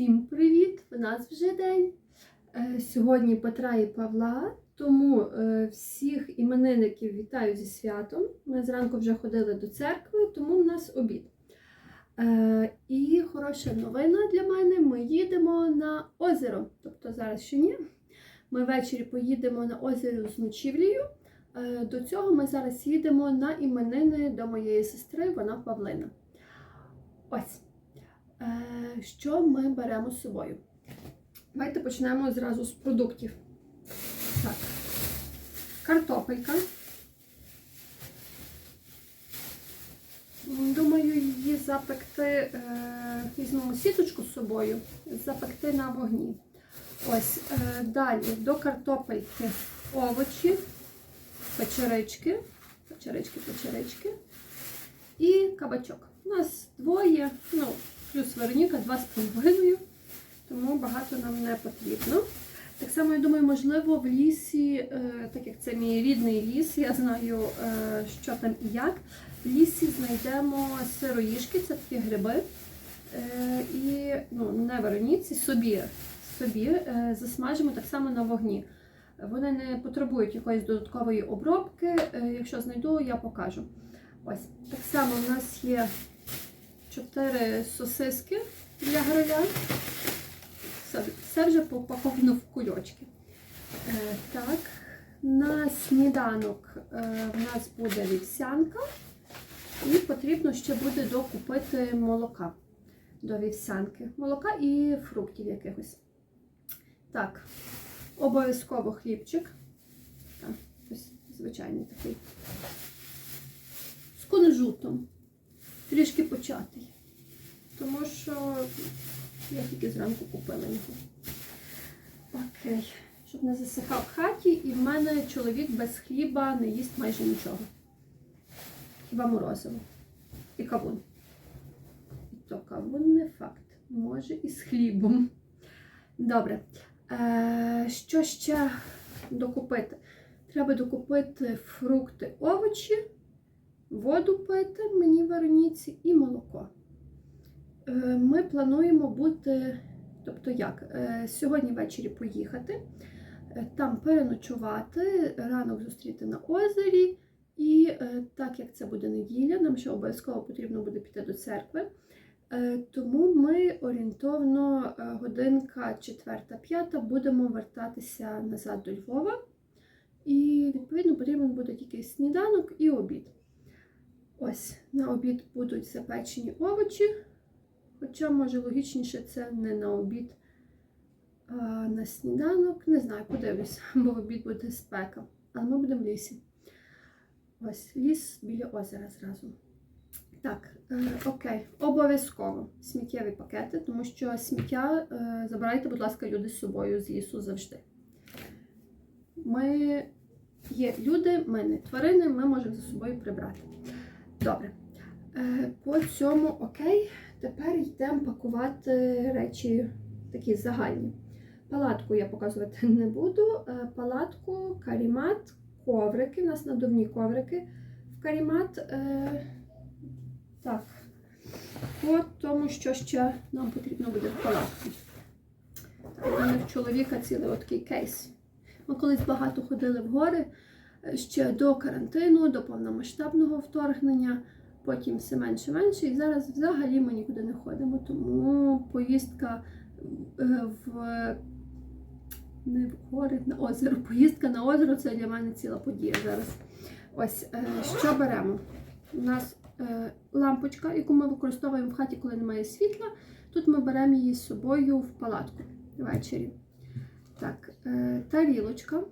Всім привіт! У нас вже день. Е, Сьогодні Петра і Павла, тому е, всіх іменинників вітаю зі святом. Ми зранку вже ходили до церкви, тому в нас обід. Е, І хороша новина для мене: ми їдемо на озеро. Тобто зараз ще ні. Ми ввечері поїдемо на озеро з ночівлею. До цього ми зараз їдемо на іменини до моєї сестри, вона Павлина. Ось. Е, Що ми беремо з собою? Давайте почнемо зразу з продуктів. Так. Картопелька. Думаю, її запекти, е, візьмемо сіточку з собою, запекти на вогні. Ось, е, далі до картопельки овочі, печерички, печерички, печерички і кабачок. У нас двоє, ну, плюс Вероніка, два з половиною, тому багато нам не потрібно. Так само, я думаю, можливо, в лісі, е, так як це мій рідний ліс, я знаю, е, що там і як. В лісі знайдемо сироїшки, це такі гриби. Е, І ну, не Вероніці, собі, собі засмажимо так само на вогні. Вони не потребують якоїсь додаткової обробки. Якщо знайду, я покажу. Ось так само у нас є 4 сосиски для. Все, все вже попаковано в кульочки. Е, так, на сніданок е, в нас буде вівсянка, і потрібно ще буде докупити молока до вівсянки. Молока і фруктів якихось. Так, обов'язково хлібчик. Так, ось звичайний такий. З кунжутом. Трішки початий. Тому що я тільки зранку купила його. Окей. Щоб не засихав в хаті, і в мене чоловік без хліба не їсть майже нічого. Хіба морозиво. І кавун. І то кавун не факт. Може і з хлібом. Добре. Е, що ще докупити? Треба докупити фрукти, овочі, воду пити мені Вероніці і молоко. Е, Ми плануємо бути, тобто як, е, сьогодні ввечері поїхати, е, там переночувати, ранок зустріти на озері. І так як це буде неділя, нам ще обов'язково потрібно буде піти до церкви. Тому ми орієнтовно годинка 4-5 будемо вертатися назад до Львова. І відповідно потрібен буде тільки сніданок і обід. Ось на обід будуть запечені овочі. Хоча, може, логічніше це не на обід, а на сніданок. Не знаю, подивлюсь, бо в обід буде спека. Але ми будемо в лісі. Ось ліс біля озера зразу. Так, е, окей, обов'язково сміттєві пакети, тому що сміття е, забирайте, будь ласка, люди з собою з лісу завжди. Ми є люди, ми не тварини, ми можемо за собою прибрати. Добре. Е, по цьому окей. Тепер йдемо пакувати речі такі загальні. Палатку я показувати не буду. Е, Палатку, карімат, коврики. У нас надувні коврики в карімат. Е, Так. По тому, що ще нам потрібно буде в палатку. У мене в чоловіка цілий такий кейс. Ми колись багато ходили в гори ще до карантину, до повномасштабного вторгнення потім все менше менше. І зараз взагалі ми нікуди не ходимо. Тому поїздка е, в не в гори, на озеро. Поїздка на озеро це для мене ціла подія зараз. Ось е, що беремо? У нас е, лампочка, яку ми використовуємо в хаті, коли немає світла. Тут ми беремо її з собою в палатку ввечері. Так, е, тарілочка.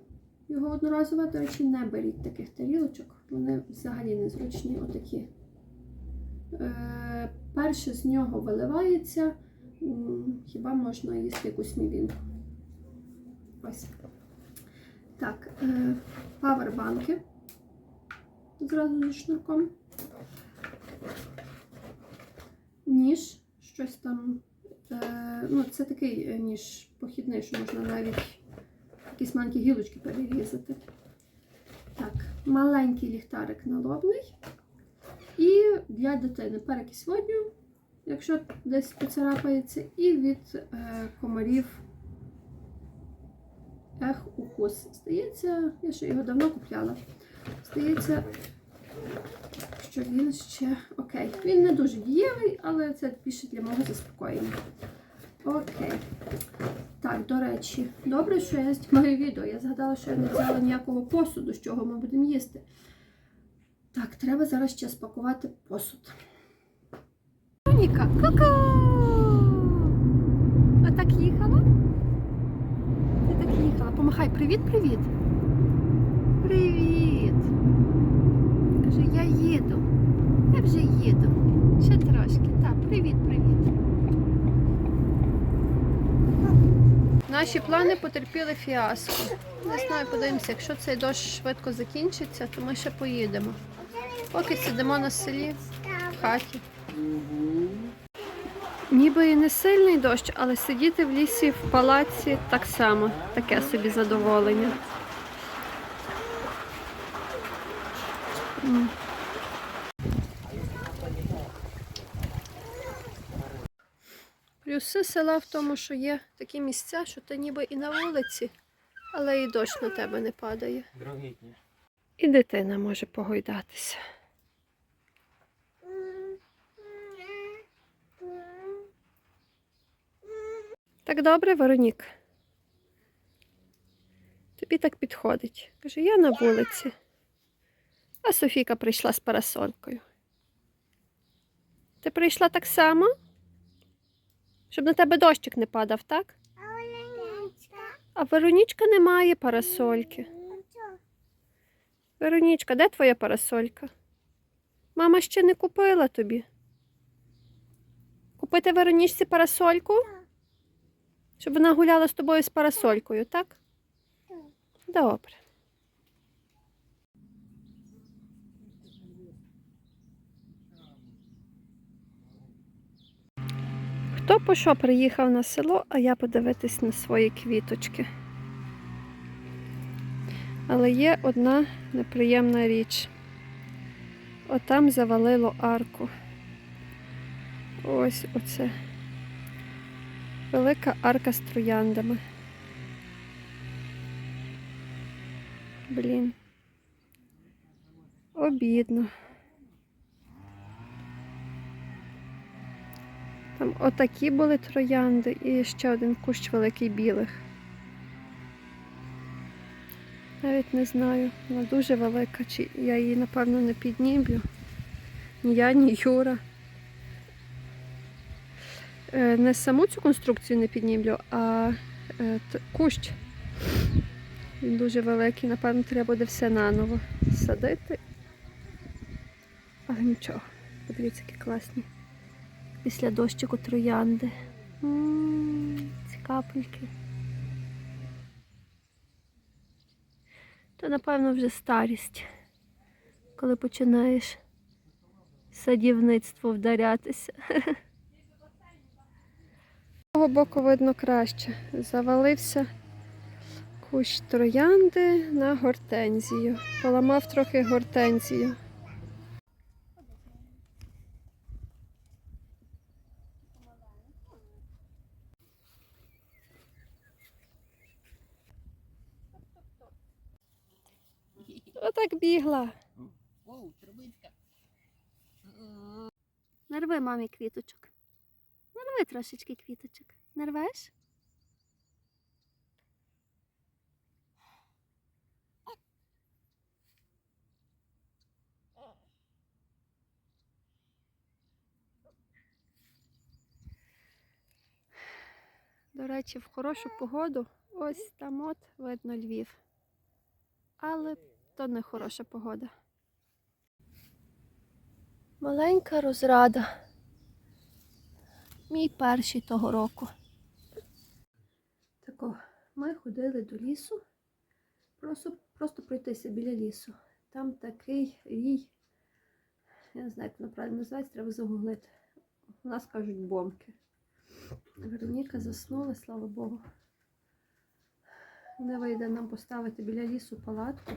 Його одноразова, до речі, не беріть таких тарілочок. Вони взагалі незручні, отакі. Е, перше з нього виливається, хіба можна їсти якусь мівінку. Ось. Так, е, павербанки. Зразу зі шнурком. Ніж, щось там. Е, ну, це такий е, ніж похідний, що можна навіть якісь маленькі гілочки перерізати. Так, маленький ліхтарик налобний. І для дитини перекись водню, якщо десь поцарапається, і від е, комарів ех укус. Здається, я ще його давно купляла. Здається, що він ще окей. Він не дуже дієвий, але це більше для мого заспокоєння. Окей. Так, до речі, добре, що я знімаю відео. Я згадала, що я не взяла ніякого посуду, з чого ми будемо їсти. Так, треба зараз ще спакувати посуд. Моніка, ку-ку! Отак їхала? Ти так їхала. Помахай, привіт-привіт. Привіт. Каже, я їду. Я вже їду. Ще трошки. Так, привіт-привіт. Наші плани потерпіли фіаско. Не знаю, подивимося, якщо цей дощ швидко закінчиться, то ми ще поїдемо. Поки сидимо на селі, в хаті. Ніби і не сильний дощ, але сидіти в лісі в палаці так само, таке собі задоволення. Плюси села в тому, що є такі місця, що ти ніби і на вулиці, але і дощ на тебе не падає. Другий дні. І дитина може погойдатися. Так добре, Веронік. Тобі так підходить. Каже, я на вулиці. А Софіка прийшла з парасолькою. Ти прийшла так само? Щоб на тебе дощик не падав, так? А Веронічка не має парасольки. Веронічка, де твоя парасолька? Мама ще не купила тобі. Купити Веронічці парасольку? Щоб вона гуляла з тобою з парасолькою, так? Добре. Хто по що приїхав на село, а я подивитись на свої квіточки. Але є одна неприємна річ. Отам завалило арку. Ось оце. Велика арка з трояндами. Блін. Обідно. Там отакі були троянди і ще один кущ великий білих. Навіть не знаю, вона дуже велика, чи я її, напевно, не піднімлю. Ні я, ні Юра. Е, Не саму цю конструкцію не піднімлю, а е, кущ. Він дуже великий, напевно, треба буде все наново садити. Але нічого, подивіться, які класні. Після дощику троянди. Ці капельки. То, напевно, вже старість, коли починаєш садівництво вдарятися. З того боку видно краще. Завалився кущ троянди на гортензію. Поламав трохи гортензію. Отак бігла. Оу, трубичка. Нарви мамі квіточок. Нарви трошечки квіточок. Нарвеш? До речі, в хорошу погоду ось там от видно Львів. Але то не хороша погода. Маленька розрада. Мій перший того року. Тако, ми ходили до лісу, просто, просто пройтися біля лісу. Там такий рій. Я не знаю, як воно правильно називається, треба загуглити. У нас кажуть бомки. Вероніка заснула, слава Богу. Не вийде нам поставити біля лісу палатку.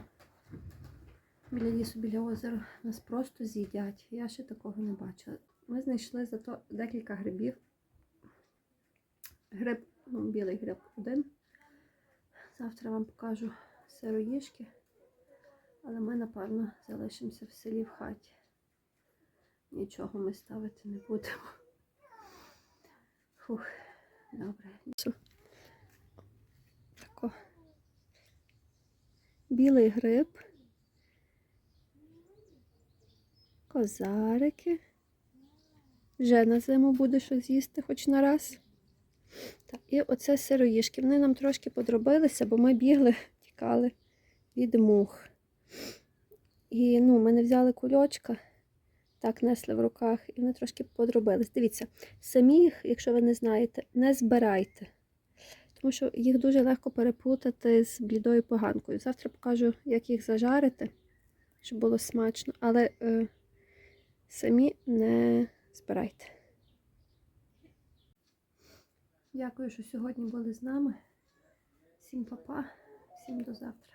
Біля лісу, біля озера нас просто з'їдять. Я ще такого не бачила. Ми знайшли зато декілька грибів. Гриб, ну, білий гриб один. Завтра вам покажу сироїшки. Але ми, напевно, залишимося в селі в хаті. Нічого ми ставити не будемо. Фух, добре. Тако. Білий гриб. Козарики. Вже на зиму буде щось з'їсти хоч на раз. Так, і оце сироїшки. Вони нам трошки подробилися, бо ми бігли, тікали від мух. І ну, ми не взяли кульочка, так несли в руках, і вони трошки подробились. Дивіться, самі їх, якщо ви не знаєте, не збирайте. Тому що їх дуже легко переплутати з блідою поганкою. Завтра покажу, як їх зажарити, щоб було смачно. Але е, самі не збирайте. Дякую, що сьогодні були з нами. Всім па-па, всім до завтра.